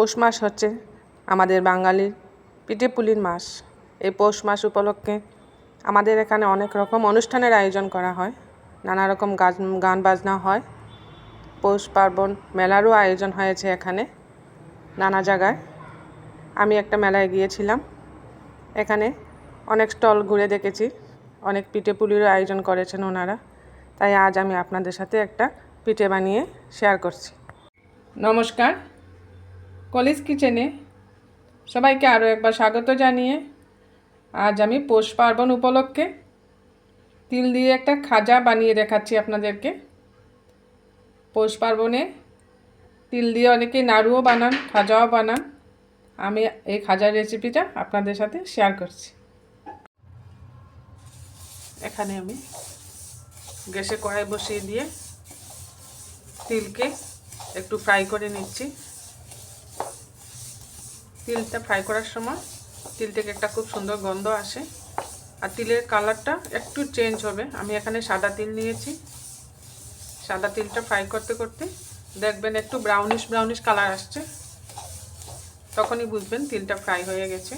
পৌষ মাস হচ্ছে আমাদের বাঙালির পিঠে পুলির মাস। এই পৌষ মাস উপলক্ষে আমাদের এখানে অনেক রকম অনুষ্ঠানের আয়োজন করা হয়। নানা রকম গান গান বাজনা হয়। পৌষ পার্বণ মেলারও আয়োজন হয়েছে এখানে, নানা জায়গায়। আমি একটা মেলায় গিয়েছিলাম। এখানে অনেক স্টল ঘুরে দেখেছি। অনেক পিঠে পুলিরও আয়োজন করেছেন ওনারা। তাই আজ আমি আপনাদের সাথে একটা পিঠে বানিয়ে শেয়ার করছি। নমস্কার কলেজ কিচেনে সবাইকে আরও একবার স্বাগত জানিয়ে আজ আমি পৌষ পার্বণ উপলক্ষে তিল দিয়ে একটা খাজা বানিয়ে দেখাচ্ছি আপনাদেরকে। পৌষ পার্বণে তিল দিয়ে অনেকে নাড়ুও বানান, খাজাও বানান। আমি এই খাজার রেসিপিটা আপনাদের সাথে শেয়ার করছি। এখানে আমি গ্যাসে কড়াই বসিয়ে দিয়ে তিলকে একটু ফ্রাই করে নিচ্ছি। তিলটা ফ্রাই করার সময় তিল থেকে একটা খুব সুন্দর গন্ধ আসে। আর তিলের কালারটা একটু চেঞ্জ হবে। আমি এখানে সাদা তিল নিয়েছি। সাদা তিলটা ফ্রাই করতে করতে দেখবেন একটু ব্রাউনিশ ব্রাউনিশ কালার আসছে। তখনই বুঝবেন তিলটা ফ্রাই হয়ে গেছে।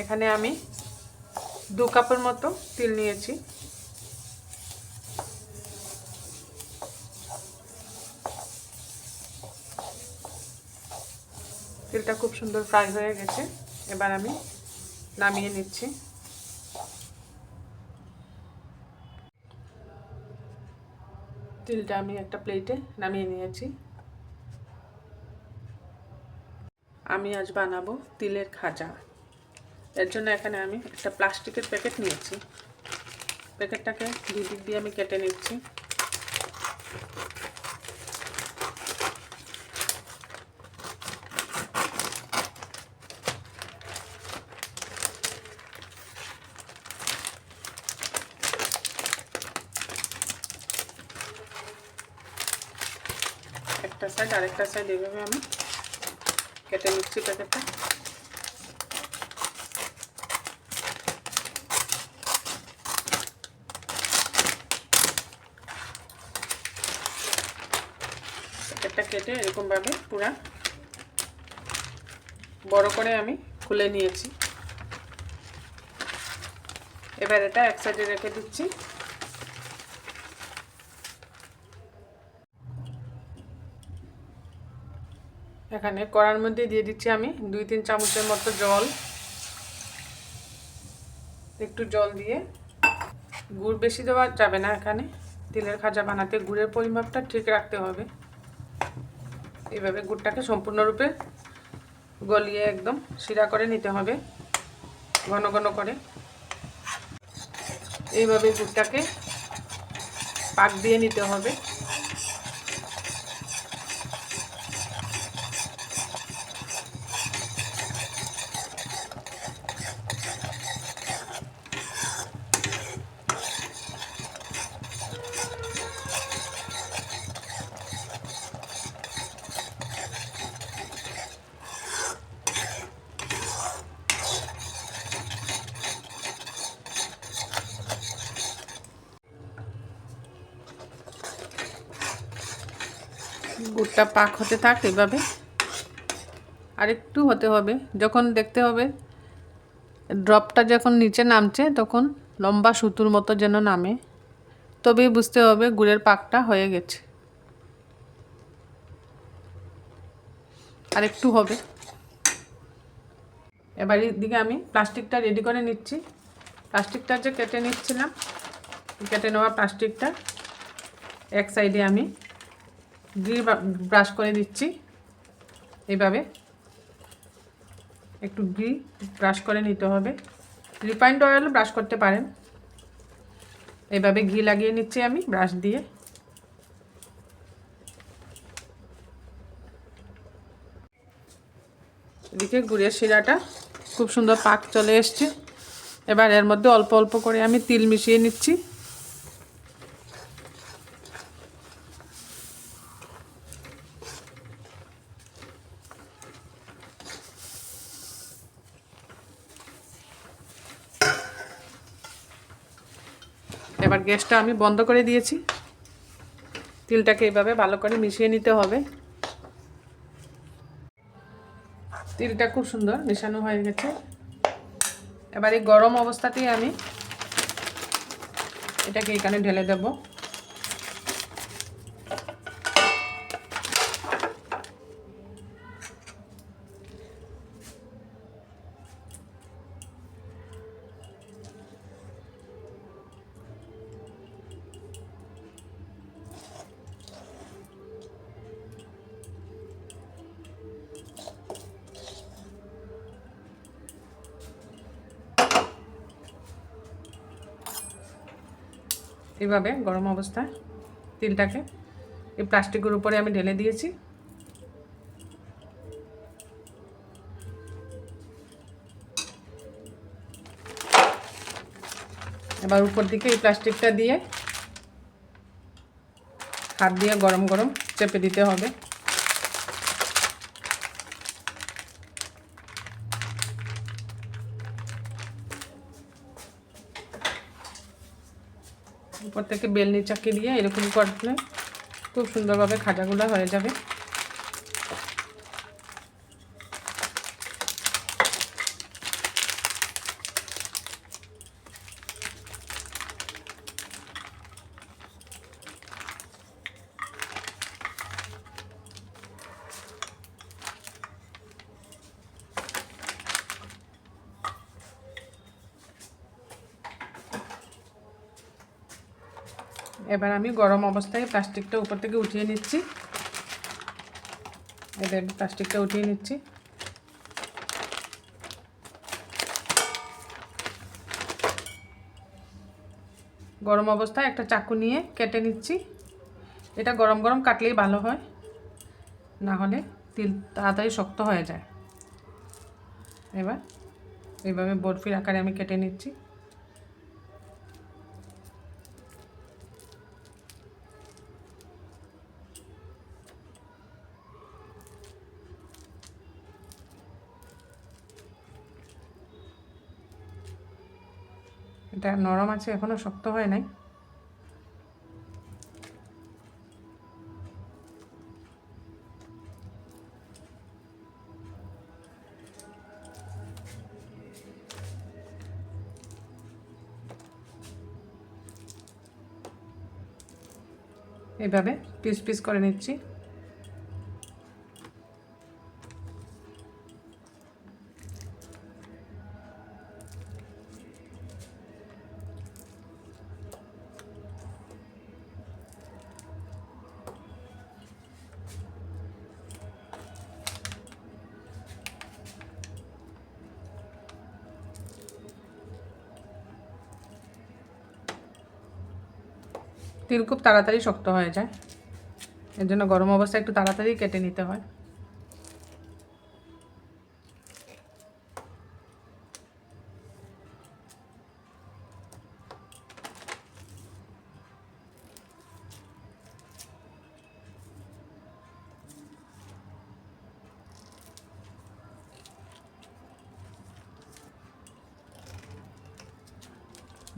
এখানে আমি দু কাপের মতো তিল নিয়েছি। তিলটা খুব সুন্দর ফ্রাই হয়ে গেছে। এবার আমি নামিয়ে নিচ্ছি। তিলটা আমি একটা প্লেটে নামিয়ে নিয়েছি। আমি আজ বানাবো তিলের খাজা। এর জন্য এখানে আমি একটা প্লাস্টিকের প্যাকেট নিয়েছি। প্যাকেটটাকে দুই দিক দিয়ে আমি কেটে নিচ্ছি। একটা সাইড আরেকটা সাইড এভাবে আমি কেটে নিচ্ছি প্যাকেটটা। প্যাকেটটা কেটে এরকমভাবে পুরা বড় করে আমি খুলে নিয়েছি। এবার এটা এক সাইডে রেখে দিচ্ছি। এখানে কড়ার মধ্যে দিয়ে দিচ্ছি আমি দুই তিন চামচের মতো জল। একটু জল দিয়ে। গুড় বেশি দেওয়া যাবে না এখানে। তিলের খাজা বানাতে গুড়ের পরিমাপটা ঠিক রাখতে হবে। এইভাবে গুড়টাকে সম্পূর্ণরূপে গলিয়ে একদম শিরা করে নিতে হবে। ঘন ঘন করে। এইভাবে গুড়টাকে পাক দিয়ে নিতে হবে। গুড়টা পাক হতে থাক এভাবে। আর একটু হতে হবে। যখন দেখতে হবে, ড্রপটা যখন নিচে নামছে, তখন লম্বা সুতুর মতো যেন নামে। তবেই বুঝতে হবে গুড়ের পাকটা হয়ে গেছে। আর একটু হবে। এবার দিকে আমি প্লাস্টিকটা রেডি করে নিচ্ছি। প্লাস্টিকটা যে কেটে নিচ্ছিলাম, কেটে নেওয়া প্লাস্টিকটা এক সাইডে আমি ঘি ব্রাশ করে দিচ্ছি। এইভাবে একটু ঘি ব্রাশ করে নিতে হবে। রিফাইন্ড অয়েলও ব্রাশ করতে পারেন। এইভাবে ঘি লাগিয়ে নিচ্ছি আমি ব্রাশ দিয়ে। এদিকে গুড়ের শিরাটা খুব সুন্দর পাক চলে এসছে। এবার এর মধ্যে অল্প অল্প করে আমি তিল মিশিয়ে নিচ্ছি। এবার গ্যাসটা আমি বন্ধ করে দিয়েছি। তিলটাকে এইভাবে ভালো করে মিশিয়ে নিতে হবে। তিলটা খুব সুন্দর মেশানো হয়ে গেছে। এবার এই গরম অবস্থাতেই আমি এটাকে এখানে ঢেলে দেব। এইভাবে গরম অবস্থা তিলটাকে এই প্লাস্টিকের উপরে আমি ঢেলে দিয়েছি। এবার উপর দিকে এই প্লাস্টিকটা দিয়ে হাত দিয়ে গরম গরম চেপে দিতে হবে। উপর থেকে বেলনি চাকি দিয়ে এরকম করলে খুব সুন্দরভাবে খাজাগুলো হয়ে যাবে। এবার আমি গরম অবস্থায় প্লাস্টিকটা উপর থেকে উঠিয়ে নিচ্ছি। এবার প্লাস্টিকটা উঠিয়ে নিচ্ছি। গরম অবস্থায় একটা চাকু নিয়ে কেটে নিচ্ছি। এটা গরম গরম কাটলেই ভালো হয়, না হলে তিল তাড়াতাড়ি শক্ত হয়ে যায়। এবার এইভাবে বরফির আকারে আমি কেটে নিচ্ছি। এটা নরম আছে এখনও শক্ত হয় নাই। এভাবে পিস পিস করে নিচ্ছি। তিল খুব তাড়াতাড়ি শক্ত হয়ে যায়। এর জন্য গরম অবস্থায় একটু তাড়াতাড়ি কেটে নিতে হয়।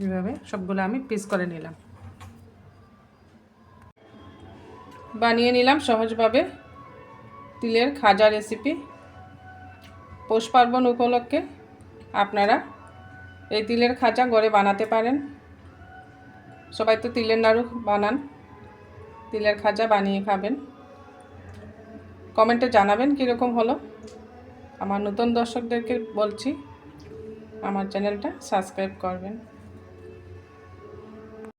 এভাবে সবগুলো আমি পিস করে নিলাম। বানিয়ে নিলাম সহজভাবে তিলের খাজা রেসিপি পৌষ পার্বণ উপলক্ষে আপনারা এই তিলের খাজা ঘরে বানাতে পারেন। সবাই তো তিলের নাড়ু বানান, তিলের খাজা বানিয়ে খাবেন। কমেন্টে জানাবেন কীরকম হলো। আমার নতুন দর্শকদেরকে বলছি, আমার চ্যানেলটা সাবস্ক্রাইব করবেন।